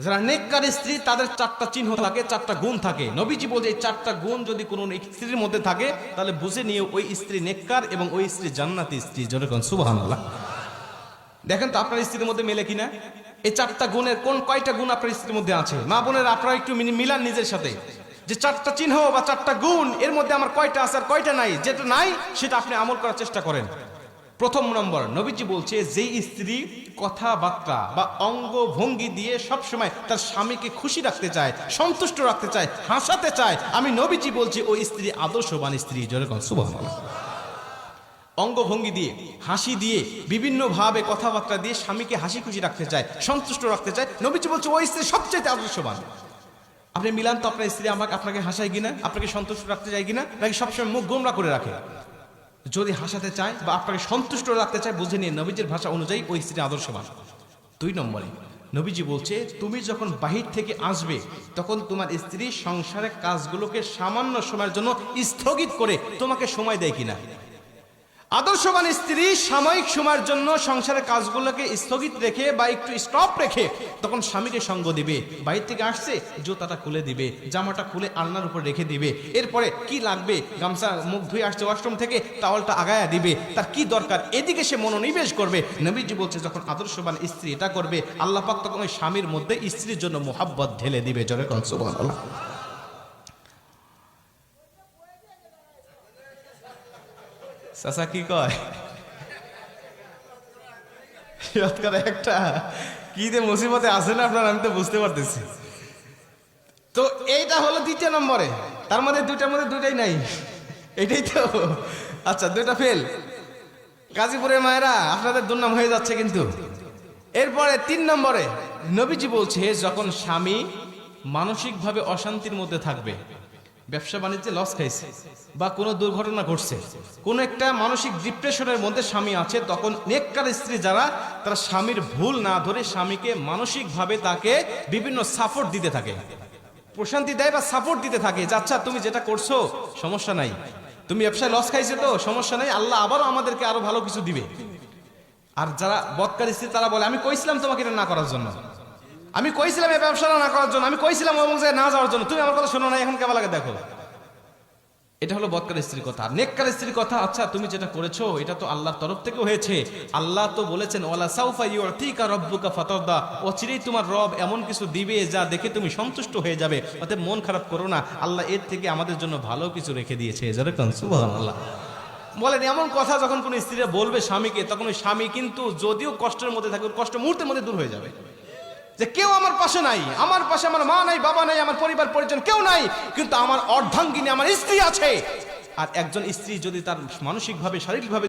যারা নেককার স্ত্রী, তাদের চারটা চিহ্ন থাকে, চারটা গুণ থাকে। নবীজি বলছে, এই চারটা গুণ যদি কোনো স্ত্রীর মধ্যে থাকে, তাহলে বুঝে নিয়ে ওই স্ত্রী নেককার এবং ওই স্ত্রী জান্নাতি স্ত্রী। যেরকম সুবহানাল্লাহ। দেখেন তো, আপনার স্ত্রীর মধ্যে মেলে কিনা? এই চারটা গুণের কোন কয়টা গুণ আপনার স্ত্রীর মধ্যে আছে? মা বোনের আপনারা একটু মিলান নিজের সাথে। যে চারটা চিহ্ন বা চারটা গুণ, এর মধ্যে আমার কয়টা আছে আর কয়টা নাই? যেটা নাই, সেটা আপনি আমল করার চেষ্টা করেন। প্রথম নম্বর, নবীজি বলছে, যেই স্ত্রী কথাবার্তা বা অঙ্গ ভঙ্গি দিয়ে সব সময় তার স্বামীকে খুশি রাখতে চায়, সন্তুষ্ট রাখতে চায়, হাসাতে চায়, আমি নবীজি বলছি, ওই স্ত্রী আদর্শবান স্ত্রী যেরকম সুবহানাল্লাহ। অঙ্গভঙ্গি দিয়ে, হাসি দিয়ে, বিভিন্নভাবে কথাবার্তা দিয়ে স্বামীকে হাসি খুশি রাখতে চায়, সন্তুষ্ট রাখতে চায়, নবীজি বলছে, ওই স্ত্রী সবচেয়ে আদর্শবান। আপনি মিলান তো আপনার স্ত্রী আমাকে, আপনাকে হাসায় কিনা? আপনাকে সন্তুষ্ট রাখতে চায় কিনা? নাকি সবসময় মুখ গোমরা করে রাখে? যদি হাসাতে চায় বা আপনাকে সন্তুষ্ট রাখতে চায়, বুঝে নিয়ে নবীজির ভাষা অনুযায়ী ওই স্ত্রী আদর্শবান। দুই নম্বরে, নবীজি বলছে, তুমি যখন বাহির থেকে আসবে, তখন তোমার স্ত্রী সংসারের কাজগুলোকে সামান্য সময়ের জন্য স্থগিত করে তোমাকে সময় দেয় কিনা? আদর্শবান স্ত্রী সাময়িক সময়ের জন্য সংসারের কাজগুলোকে স্থগিত রেখে বা একটু স্টপ রেখে তখন স্বামীকে সঙ্গ দিবে। বাইরে থেকে আসছে, জুতাটা খুলে দিবে, জামাটা খুলে আলনার উপর রেখে দিবে। এরপরে কি লাগবে? গামছা, মুখ ধুয়ে আসছে ওয়াশরুম থেকে টাওয়ালটা আগায়া দিবে। তার কি দরকার? এদিকে সে মনোনিবেশ করবে। নবীজি বলছে, যখন আদর্শবান স্ত্রী এটা করবে, আল্লাহ পাক তখন ওই স্বামীর মধ্যে স্ত্রীর জন্য মোহাব্বত ঢেলে দিবে। জোরে কন চাচা কি কয়? একটা কি যে মুসিবতে আছে না আপনার, আমি তো বুঝতে পারতেছি। তো এইটা হলো দ্বিতীয় নম্বরে। তার মধ্যে দুইটার মধ্যে দুইটাই নাই। এটাই তো। আচ্ছা দুইটা ফেল গাজীপুরের মায়েরা, আপনাদের দুর্নাম হয়ে যাচ্ছে কিন্তু। এরপরে তিন নম্বরে নবীজি বলছে, যখন স্বামী মানসিকভাবে অশান্তির মধ্যে থাকবে ব্যবসা বাণিজ্যে লস খাইছে বা কোনো দুর্ঘটনা ঘটছে। কোনো একটা মানসিক ডিপ্রেশনের মধ্যে স্বামী আছে, তখন নেককার স্ত্রী যারা, তারা স্বামীর ভুল না ধরে স্বামীকে মানসিকভাবে তাকে বিভিন্ন সাপোর্ট দিতে থাকে। প্রশান্তি দেয় বা সাপোর্ট দিতে থাকে যে আচ্ছা তুমি যেটা করছ, সমস্যা নাই। তুমি ব্যবসায় লস খাইছে তো, সমস্যা নাই। আল্লাহ আবারও আমাদেরকে আরও ভালো কিছু দিবে। আর যারা বৎকার স্ত্রী, তারা বলে, আমি কইছিলাম তোমাকে এটা না করার জন্য। আমি কইছিলাম এই ব্যবসাটা না করার জন্য, আমি কইছিলাম এবং যে না যাওয়ার জন্য। তুমি আমার কথা শোনো না, এখন কেমন লাগে দেখো? এটা হলো বৎকার স্ত্রীর কথা, নেককার স্ত্রীর কথা আচ্ছা তুমি যেটা করেছ, এটা তো আল্লাহর তরফ থেকে হয়েছে। আল্লাহ তো বলেছেন, ওয়ালা সাউফা ইউতিকা রব্বুকা ফাতারদা অচিরেই তোমার রব এমন কিছু দিবে যা দেখে তুমি সন্তুষ্ট হয়ে যাবে। অতএব মন খারাপ করো না, আল্লাহ এর থেকে আমাদের জন্য ভালো কিছু রেখে দিয়েছে। যেরকম সুবহানাল্লাহ। বলেন, এমন কথা যখন কোনো স্ত্রীরা বলবে স্বামীকে, তখন ওই স্বামী কিন্তু যদিও কষ্টের মধ্যে থাকে কষ্ট মুহূর্তের মধ্যে দূর হয়ে যাবে। যে কেউ আমার পাশে নাই, আমার পাশে আমার মা নাই, বাবা নাই, আমার পরিবার, পরিজন কেউ নাই, কিন্তু আমার অর্ধাঙ্গিনী, আমার স্ত্রী আছে। আর একজন স্ত্রী যদি তার মানসিকভাবে, শারীরিকভাবে